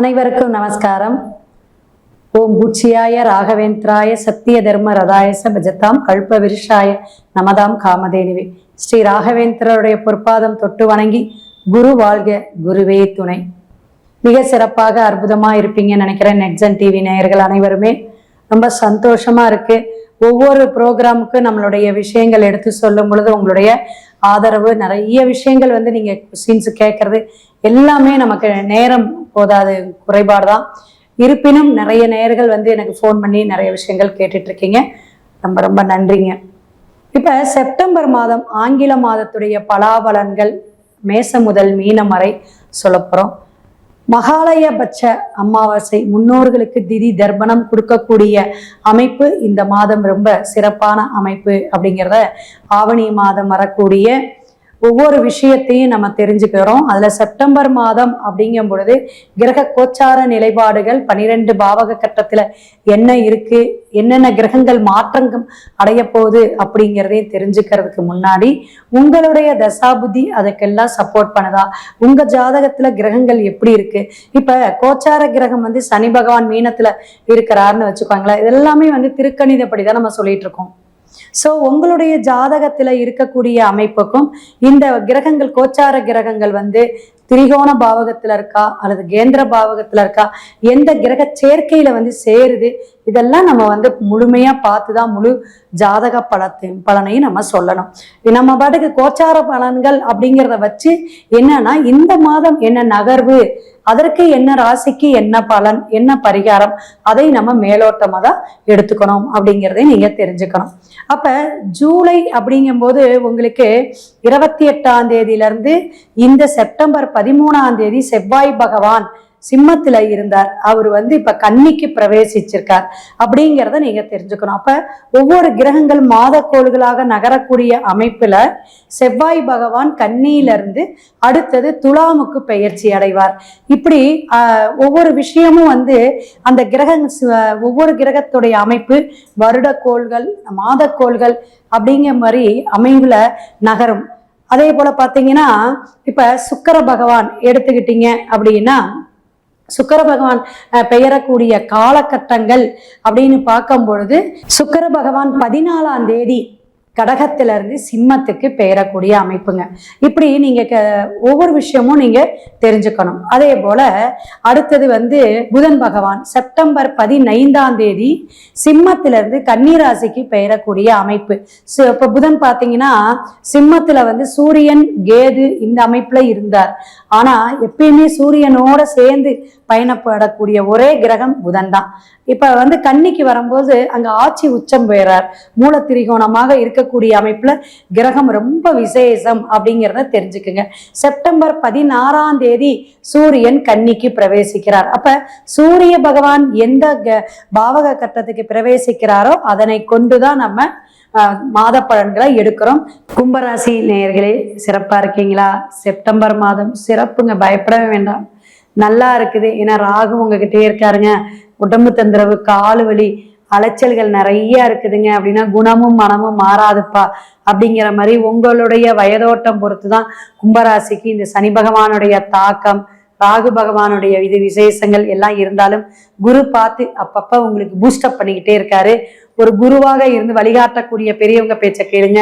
அனைவருக்கும் நமஸ்காரம். ஓம் பூச்சியாய ராகவேந்திராய சத்திய தர்ம ரதாயச பஜத்தாம் கல்ப விருஷாய நமதாம் காமதேனிவே. ஸ்ரீ ராகவேந்திரருடைய பொற்பாதம் தொட்டு வணங்கி குரு வாழ்க குருவே துணை. மிக சிறப்பாக அற்புதமாக இருப்பீங்கன்னு நினைக்கிறேன் நெட்ஸன் டிவி நேயர்கள் அனைவருமே. ரொம்ப சந்தோஷமா இருக்கு. ஒவ்வொரு ப்ரோக்ராமுக்கும் நம்மளுடைய விஷயங்கள் எடுத்து சொல்லும் பொழுது உங்களுடைய ஆதரவு நிறைய விஷயங்கள் வந்து நீங்கள் கொஸ்டின்ஸ் கேட்கறது எல்லாமே நமக்கு நேரம் போதாது குறைபாடு தான் இருப்பினும் நிறைய நேயர்கள் வந்து எனக்கு ஃபோன் பண்ணி நிறைய விஷயங்கள் கேட்டுட்டு இருக்கீங்க ரொம்ப ரொம்ப நன்றிங்க. இப்ப செப்டம்பர் மாதம் ஆங்கில மாதத்துடைய பலாபலன்கள் மேச முதல் மீனம் வரை சொல்லப்போறோம் மகாலயபட்ச அமாவாசை முன்னோர்களுக்கு திதி தர்ப்பணம் கொடுக்கக்கூடிய அமைப்பு இந்த மாதம் ரொம்ப சிறப்பான அமைப்பு அப்படிங்கிறத ஆவணி மாதம் வரக்கூடிய ஒவ்வொரு விஷயத்தையும் நம்ம தெரிஞ்சுக்கிறோம். அதுல செப்டம்பர் மாதம் அப்படிங்கும் பொழுது கிரக கோச்சார நிலைப்பாடுகள் பனிரெண்டு பாவக கட்டத்துல என்ன இருக்கு என்னென்ன கிரகங்கள் மாற்றங்கள் அடைய போகுது அப்படிங்கிறதையும் தெரிஞ்சுக்கிறதுக்கு முன்னாடி உங்களுடைய தசாபுதி அதுக்கெல்லாம் சப்போர்ட் பண்ணுதா? உங்க ஜாதகத்துல கிரகங்கள் எப்படி இருக்கு? இப்ப கோச்சார கிரகம் வந்து சனி பகவான் மீனத்துல இருக்கிறாருன்னு வச்சுக்கோங்களேன். இதெல்லாமே வந்து திருக்கணிதப்படி தான் நம்ம சொல்லிட்டு இருக்கோம். ஸோ உங்களுடைய ஜாதகத்தில் இருக்கக்கூடிய அமைப்புக்கும் இந்த கிரகங்கள் கோச்சார கிரகங்கள் வந்து திரிகோண பாவகத்துல இருக்கா அல்லது கேந்திர பாவகத்துல இருக்கா? எந்த கிரக சேர்க்கையில வந்து சேருது? இதெல்லாம் நம்ம வந்து முழுமையா பார்த்து தான் முழு ஜாதக பலத்தையும் பலனையும் நம்ம சொல்லணும். நம்ம பாட்டுக்கு கோச்சார பலன்கள் அப்படிங்கிறத வச்சு என்னன்னா இந்த மாதம் என்ன நகர்வு அதற்கு என்ன ராசிக்கு என்ன பலன் என்ன பரிகாரம் அதை நம்ம மேலோட்டமாக தான் எடுத்துக்கணும் அப்படிங்கிறதை நீங்க தெரிஞ்சுக்கணும். அப்ப ஜூலை அப்படிங்கும்போது உங்களுக்கு இருபத்தி எட்டாம் தேதியிலேருந்து இந்த செப்டம்பர் பதிமூணாம் தேதி செவ்வாய் பகவான் சிம்மத்துல இருந்தார். அவர் வந்து இப்ப கன்னிக்கு பிரவேசிச்சிருக்கார். அப்படிங்கிறத நீங்க தெரிஞ்சுக்கணும். அப்ப ஒவ்வொரு கிரகங்கள் மாதக்கோள்களாக நகரக்கூடிய அமைப்புல செவ்வாய் பகவான் கன்னியில இருந்து அடுத்தது துலாமுக்கு பெயர்ச்சி அடைவார். இப்படி ஒவ்வொரு விஷயமும் வந்து அந்த கிரக ஒவ்வொரு கிரகத்துடைய அமைப்பு வருடக்கோள்கள் மாதக்கோள்கள் அப்படிங்கிற மாதிரி அமைவுல நகரும். அதே போல பாத்தீங்கன்னா இப்ப சுக்கர பகவான் எடுத்துக்கிட்டீங்க அப்படின்னா சுக்கர பகவான் பெயரக்கூடிய காலகட்டங்கள் அப்படின்னு பார்க்கும் பொழுது சுக்கர பகவான் பதினாலாம் தேதி கடகத்துல இருந்து சிம்மத்துக்கு பெயரக்கூடிய அமைப்புங்க. இப்படி நீங்க க- ஒவ்வொரு விஷயமும் நீங்க தெரிஞ்சுக்கணும். அதே போல அடுத்தது வந்து புதன் பகவான். செப்டம்பர் பதினைந்தாம் தேதி சிம்மத்துல இருந்து கன்னிராசிக்கு பெயரக்கூடிய அமைப்பு. So, இப்ப புதன் பாத்தீங்கன்னா சிம்மத்துல வந்து சூரியன் கேது இந்த அமைப்புல இருந்தார். ஆனா எப்பயுமே சூரியனோட சேர்ந்து பயணப்படக்கூடிய ஒரே கிரகம் புதன் தான் இப்ப வந்து கன்னிக்கு வரும்போது அங்க ஆட்சி உச்சம் பெறார் மூல திரிகோணமாக இருக்கக்கூடிய அமைப்புல கிரகம் ரொம்ப விசேஷம் அப்படிங்கிறத தெரிஞ்சுக்குங்க. செப்டம்பர் பதினாறாம் தேதி சூரியன் கன்னிக்கு பிரவேசிக்கிறார். அப்ப சூரிய பகவான் எந்த க- பாவக கட்டத்துக்கு பிரவேசிக்கிறாரோ அதனை கொண்டுதான் நம்ம மாத பலன்களை எடுக்கிறோம். கும்பராசி நேயர்களே சிறப்பா இருக்கீங்களா? செப்டம்பர் மாதம் சிறப்புங்க. பயப்படவே வேண்டாம். நல்லா இருக்குது. ஏன்னா ராகு உங்ககிட்டே இருக்காருங்க. உடம்பு தொந்தரவு கால் வலி அலைச்சல்கள் நிறைய இருக்குதுங்க. அப்படின்னா குணமும் மனமும் மாறாதுப்பா. அப்படிங்கிற மாதிரி உங்களுடைய வயதோட்டம் பொறுத்து தான் கும்பராசிக்கு இந்த சனி பகவானுடைய தாக்கம் ராகு பகவானுடைய இது விசேஷங்கள் எல்லாம் இருந்தாலும் குரு பார்த்து அப்பப்போ உங்களுக்கு பூஸ்டப் பண்ணிக்கிட்டே இருக்காரு. ஒரு குருவாக இருந்து வழிகாட்டக்கூடிய பெரியவங்க பேச்சை கேளுங்க.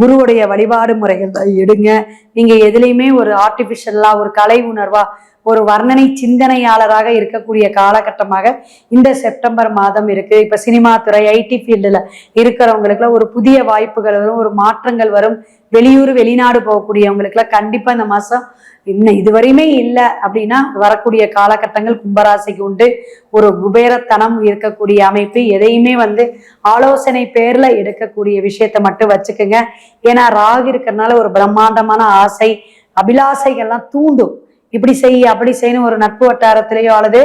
குருவுடைய வழிபாடு முறைகள் எடுங்க. நீங்கள் எதுலேயுமே ஒரு ஆர்டிஃபிஷியலாக ஒரு கலை உணர்வாக ஒரு வர்ணனை சிந்தனையாளராக இருக்கக்கூடிய காலகட்டமாக இந்த செப்டம்பர் மாதம் இருக்கு. இப்ப சினிமா துறை ஐடி ஃபீல்டுல இருக்கிறவங்களுக்குலாம் ஒரு புதிய வாய்ப்புகள் வரும் ஒரு மாற்றங்கள் வரும். வெளியூர் வெளிநாடு போகக்கூடியவங்களுக்குலாம் கண்டிப்பா இந்த மாசம் இன்னும் இதுவரையுமே இல்லை அப்படின்னா வரக்கூடிய காலகட்டங்கள் கும்பராசிக்கு உண்டு. ஒரு குபேரத்தனம் இருக்கக்கூடிய அமைப்பு எதையுமே வந்து ஆலோசனை பேர்ல எடுக்கக்கூடிய விஷயத்த மட்டும் வச்சுக்கோங்க. ஏன்னா ராகு இருக்கிறதுனால ஒரு பிரம்மாண்டமான ஆசை அபிலாசைகள்லாம் தூண்டும். இப்படி செய் அப்படி செய்யணும். ஒரு நட்பு வட்டாரத்திலேயோ அல்லது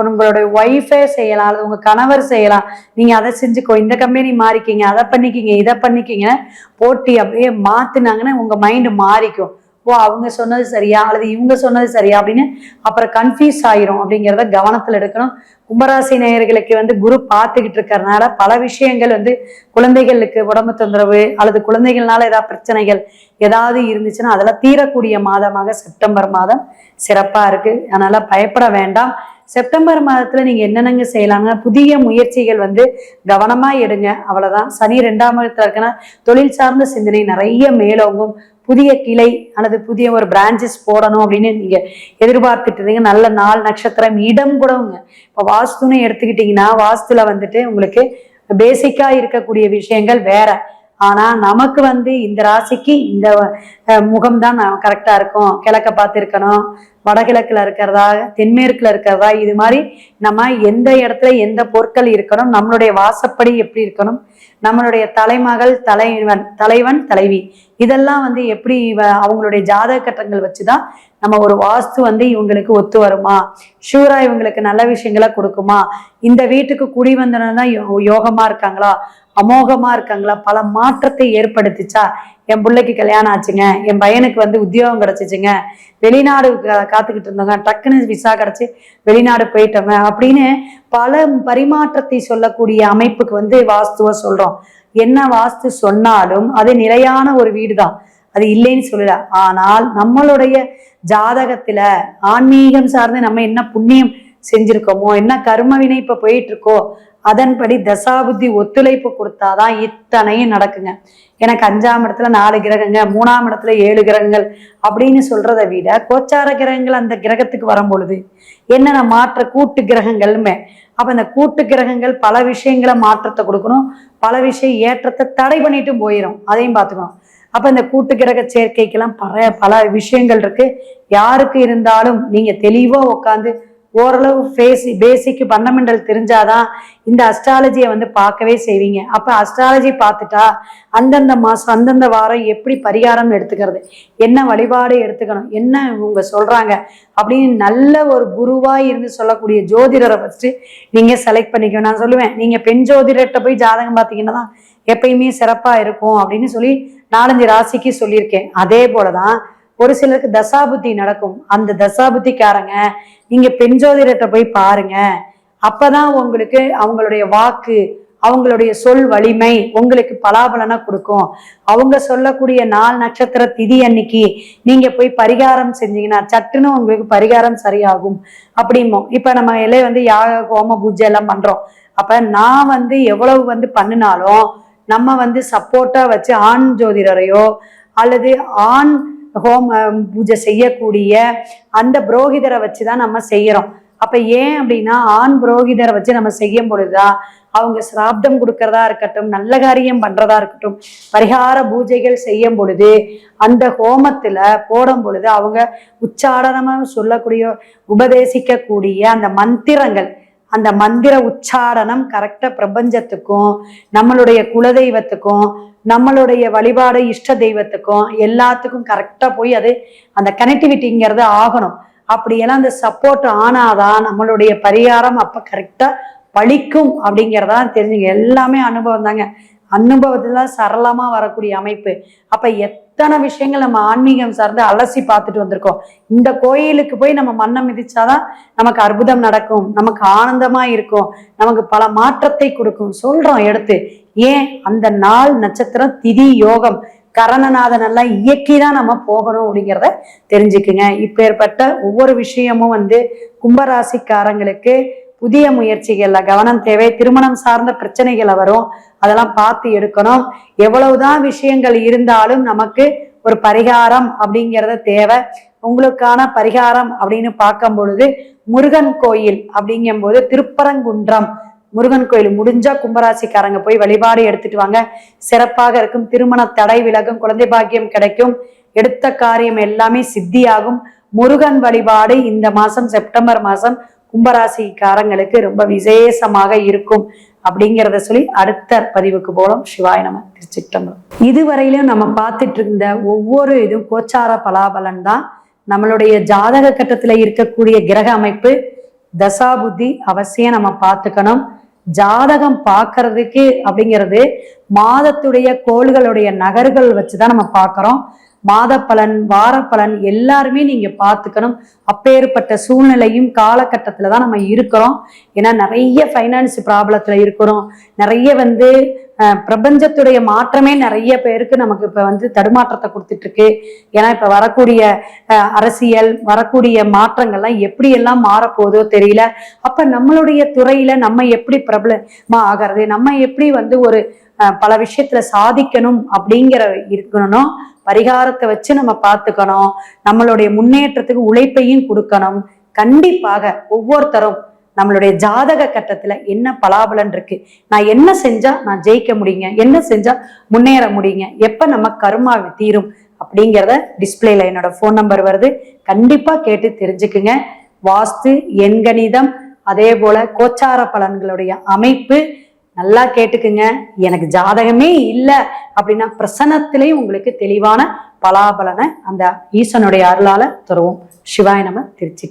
உங்களுடைய ஒய்ஃபே செய்யலாம் அல்லது உங்க கணவர் செய்யலாம். நீங்க அதை செஞ்சுக்கோ. இந்த கம்பெனி மாறிக்கிங்க அதை பண்ணிக்கிங்க இதை பண்ணிக்கிங்க போட்டி அப்படியே மாத்துனாங்கன்னா உங்க மைண்டு மாறிக்கும். ஓ அவங்க சொன்னது சரியா? அல்லது இவங்க சொன்னது சரியா? அப்படின்னு அப்புறம் கன்ஃபியூஸ் ஆயிரும் அப்படிங்கிறத கவனத்துல எடுக்கணும். கும்பராசி நேயர்களுக்கு வந்து குரு பார்த்துக்கிட்டு இருக்கிறதுனால பல விஷயங்கள் வந்து குழந்தைகளுக்கு உடம்பு தொந்தரவு அல்லது குழந்தைகள்னால ஏதாவது பிரச்சனைகள் ஏதாவது இருந்துச்சுன்னா அதெல்லாம் தீரக்கூடிய மாதமாக செப்டம்பர் மாதம் சிறப்பா இருக்கு. அதனால பயப்பட வேண்டாம். செப்டம்பர் மாதத்துல நீங்க என்னென்னங்க செய்யலாம்னா புதிய முயற்சிகள் வந்து கவனமா எடுங்க. அவ்வளவுதான். சனி ரெண்டாம் இடத்துல இருக்குன்னா தொழில் சார்ந்த சிந்தனை நிறைய மேலோங்கும். புதிய கிளை அல்லது புதிய ஒரு பிரான்ச்சஸ் போடணும் அப்படின்னு நீங்க எதிர்பார்த்துட்டு இருந்தீங்க. நல்ல நாள் நட்சத்திரம் இடம் கூடவுங்க இப்போ வாஸ்துன்னு எடுத்துக்கிட்டீங்கன்னா வாஸ்துல வந்துட்டு உங்களுக்கு பேசிக்கா இருக்கக்கூடிய விஷயங்கள் வேற. ஆனா நமக்கு வந்து இந்த ராசிக்கு இந்த முகம் தான் கரெக்டா இருக்கும். கிழக்க பார்த்து இருக்கணும் வடகிழக்குல இருக்கிறதா தென்மேற்குல இருக்கிறதா இது மாதிரி நம்ம எந்த இடத்துல எந்த பொருட்கள் இருக்கணும் நம்மளுடைய வாசப்படி எப்படி இருக்கணும் நம்மளுடைய தலைமகள் தலைவன் தலைவன் தலைவி. இதெல்லாம் வந்து எப்படி இவ- அவங்களுடைய ஜாதக கட்டங்கள் வச்சுதான் நம்ம ஒரு வாஸ்து வந்து இவங்களுக்கு ஒத்து வருமா? ஷூரா இவங்களுக்கு நல்ல விஷயங்களை கொடுக்குமா? இந்த வீட்டுக்கு குடி வந்தனா யோகமா இருக்காங்களா? அமோகமா இருக்காங்களா? பல மாற்றத்தை ஏற்படுத்திச்சா? என் பிள்ளைக்கு கல்யாணம் ஆச்சுங்க. என் பையனுக்கு வந்து உத்தியோகம் கிடைச்சிச்சுங்க. வெளிநாடு கா- காத்துக்கிட்டு இருந்தவங்க டக்குன்னு விசா கிடைச்சு வெளிநாடு போயிட்டவங்க அப்படின்னு பல பரிமாற்றத்தை சொல்லக்கூடிய அமைப்புக்கு வந்து வாஸ்துவை சொல்றோம். என்ன வாஸ்து சொன்னாலும் அது நிலையான ஒரு வீடு தான் அது இல்லைன்னு சொல்லல. ஆனால் நம்மளுடைய ஜாதகத்துல ஆன்மீகம் சார்ந்து நம்ம என்ன புண்ணியம் செஞ்சிருக்கோமோ என்ன கர்ம வினை இப்ப போயிட்டு இருக்கோ அதன்படி தசாபுத்தி ஒத்துழைப்பு கொடுத்தாதான் இத்தனையும் நடக்குங்க. எனக்கு அஞ்சாம் இடத்துல நாலு கிரகங்க மூணாம் இடத்துல ஏழு கிரகங்கள் அப்படின்னு சொல்றதை விட கோச்சார கிரகங்கள் அந்த கிரகத்துக்கு வரும் பொழுது என்னென்ன மாற்ற கூட்டு கிரகங்கள்மே அப்ப அந்த கூட்டு கிரகங்கள் பல விஷயங்களை மாற்றத்தை கொடுக்கணும் பல விஷயம் ஏற்றத்தை தடை பண்ணிட்டும் போயிடும் அதையும் பார்த்துக்கணும். அப்ப இந்த கூட்டு கிரக சேர்க்கைக்கெல்லாம் பல பல விஷயங்கள் இருக்கு. யாருக்கு இருந்தாலும் நீங்க தெளிவா உட்காந்து ஓரளவு ஃபேஸ் பேசிக் ஃபண்டமெண்டல் தெரிஞ்சாதான் இந்த அஸ்ட்ராலஜியை வந்து பார்க்கவே செய்வீங்க. அப்போ அஸ்ட்ராலஜி பார்த்துட்டா அந்தந்த மாதம் அந்தந்த வாரம் எப்படி பரிகாரம் எடுத்துக்கிறது என்ன வழிபாடு எடுத்துக்கணும் என்ன இவங்க சொல்கிறாங்க அப்படின்னு நல்ல ஒரு குருவாக இருந்து சொல்லக்கூடிய ஜோதிடரை ஃபஸ்ட்டு நீங்கள் செலக்ட் பண்ணிக்கணும். நான் சொல்லுவேன் நீங்கள் பெண் ஜோதிடர்கிட்ட போய் ஜாதகம் பார்த்தீங்கன்னா தான் எப்பயுமே சிறப்பாக இருக்கும் அப்படின்னு சொல்லி நாலஞ்சு ராசிக்கு சொல்லியிருக்கேன். அதே போலதான் ஒரு சிலருக்கு தசாபுத்தி நடக்கும். அந்த தசாபுத்திக்காரங்க நீங்க பெண் ஜோதிடத்தை போய் பாருங்க. அப்பதான் உங்களுக்கு அவங்களுடைய வாக்கு அவங்களுடைய சொல் வலிமை உங்களுக்கு பலாபலனா கொடுக்கும். அவங்க சொல்லக்கூடிய நாள் நட்சத்திர திதி அன்னைக்கு நீங்க போய் பரிகாரம் செஞ்சீங்கன்னா சட்டுன்னு உங்களுக்கு பரிகாரம் சரியாகும். அப்படிமோ இப்ப நம்ம எல்லாம் வந்து யாக ஹோம பூஜை எல்லாம் பண்றோம். அப்ப நான் வந்து எவ்வளவு வந்து பண்ணினாலும் நம்ம வந்து சப்போர்ட்டா வச்சு ஆண் ஜோதிடரையோ அல்லது ஆண் ஹோம பூஜை செய்யக்கூடிய அந்த புரோகிதரை வச்சு தான் நம்ம செய்கிறோம் அப்போ ஏன் அப்படின்னா ஆண் புரோகிதரை வச்சு நம்ம செய்யும் பொழுதுதான் அவங்க சிராப்தம் கொடுக்கறதா இருக்கட்டும் நல்ல காரியம் பண்றதா இருக்கட்டும் பரிகார பூஜைகள் செய்யும் பொழுது அந்த ஹோமத்துல போடும் பொழுது அவங்க உச்சாரணமாக சொல்லக்கூடிய உபதேசிக்கக்கூடிய அந்த மந்திரங்கள் அந்த மந்திர உச்சாரணம் கரெக்டாக பிரபஞ்சத்துக்கும் நம்மளுடைய குலதெய்வத்துக்கும் நம்மளுடைய வழிபாடு இஷ்ட தெய்வத்துக்கும் எல்லாத்துக்கும் கரெக்டாக போய் அது அந்த கனெக்டிவிட்டிங்கிறது ஆகணும். அப்படியெல்லாம் அந்த சப்போர்ட் ஆனாதான் நம்மளுடைய பரிகாரம் அப்போ கரெக்டாக பழிக்கும் அப்படிங்கிறதா தெரிஞ்சுங்க. எல்லாமே அனுபவம் தாங்க அனுபவத்துல சரளமாக வரக்கூடிய அமைப்பு. அப்போ எத்தனை விஷயங்கள் நம்ம ஆன்மீகம் சார்ந்து அலசி பார்த்துட்டு வந்திருக்கோம். இந்த கோயிலுக்கு போய் நம்ம மண்ணை மிதிச்சாதான் நமக்கு அற்புதம் நடக்கும் நமக்கு ஆனந்தமாக இருக்கும் நமக்கு பல மாற்றத்தை கொடுக்கும். சொல்கிறோம் எடுத்து. ஏன்? அந்த நாள் நட்சத்திரம் திதி யோகம். கரணநாதன் எல்லாம் இயக்கி தான் நம்ம போகணும் அப்படிங்கிறத தெரிஞ்சுக்குங்க. இப்பேற்பட்ட ஒவ்வொரு விஷயமும் வந்து கும்பராசிக்காரங்களுக்கு புதிய முயற்சிகள்ல கவனம் தேவை. திருமணம் சார்ந்த பிரச்சனைகளை வரும். அதெல்லாம் பார்த்து எடுக்கணும். எவ்வளவுதான் விஷயங்கள் இருந்தாலும் நமக்கு ஒரு பரிகாரம் அப்படிங்கிறத தேவை. உங்களுக்கான பரிகாரம் அப்படின்னு பார்க்கும் பொழுது முருகன் கோயில் அப்படிங்கும்போது திருப்பரங்குன்றம் முருகன் கோயில் முடிஞ்சா கும்பராசிக்காரங்க போய் வழிபாடு எடுத்துட்டு வாங்க. சிறப்பாக இருக்கும். திருமண தடை விலகும். குழந்தை பாக்கியம் கிடைக்கும். எடுத்த காரியம் எல்லாமே சித்தியாகும். முருகன் வழிபாடு இந்த மாசம் செப்டம்பர் மாசம் கும்பராசிக்காரங்களுக்கு ரொம்ப விசேஷமாக இருக்கும். அப்படிங்கிறத சொல்லி அடுத்த பதிவுக்கு போலும் சிவாய நம. திருச்சிட்டம்பரம் இதுவரையிலும் நம்ம பார்த்துட்டு இருந்த ஒவ்வொரு இதுவும் கோச்சார பலாபலன் தான். நம்மளுடைய ஜாதக கட்டத்துல இருக்கக்கூடிய கிரக அமைப்பு தசாபுத்தி அவசியம் நம்ம பார்த்துக்கணும். ஜாதகம் பார்க்கறதுக்கு அப்படிங்கிறது மாதத்துடைய கோள்களுடைய நகர்கள் வச்சுதான் நம்ம பார்க்கறோம். மாத பலன் வார பலன் எல்லாருமே நீங்க பார்த்துக்கணும். அப்பேற்பட்ட சூழ்நிலையும் காலகட்டத்துல தான் நம்ம இருக்கிறோம். ஏன்னா நிறைய ஃபைனான்ஸ் ப்ராப்ளத்துல இருக்கிறோம். நிறைய வந்து பிரபஞ்சத்துடைய மாற்றமே நிறைய பேருக்கு நமக்கு இப்ப வந்து தடுமாற்றத்தை கொடுத்துட்டு இருக்கு ஏன்னா இப்ப வரக்கூடிய அரசியல் வரக்கூடிய மாற்றங்கள்லாம் எப்படி எல்லாம் மாறப்போதோ தெரியல. அப்ப நம்மளுடைய துறையில நம்ம எப்படி பிரபலமா ஆகிறது? நம்ம எப்படி வந்து ஒரு அஹ், பல விஷயத்துல சாதிக்கணும் அப்படிங்கிற இருக்கணும் பரிகாரத்தை வச்சு நம்ம பார்த்துக்கணும். நம்மளுடைய முன்னேற்றத்துக்கு உழைப்பையும் கொடுக்கணும். கண்டிப்பாக ஒவ்வொருத்தரும் நம்மளுடைய ஜாதக கட்டத்துல என்ன பலாபலன் இருக்கு? நான் என்ன செஞ்சா நான் ஜெயிக்க முடியுங்க? என்ன செஞ்சா முன்னேற முடியுங்க? எப்ப நம்ம கருமா தீரும்? அப்படிங்கிறத டிஸ்பிளேல என்னோட ஃபோன் நம்பர் வருது. கண்டிப்பா கேட்டு தெரிஞ்சுக்குங்க. வாஸ்து எண்கணிதம் அதே போல கோச்சார பலன்களுடைய அமைப்பு நல்லா கேட்டுக்குங்க. எனக்கு ஜாதகமே இல்லை அப்படின்னா பிரசனத்திலையும் உங்களுக்கு தெளிவான பலாபலனை அந்த ஈசனுடைய அருளால தருவோம். சிவாய நம திருச்சி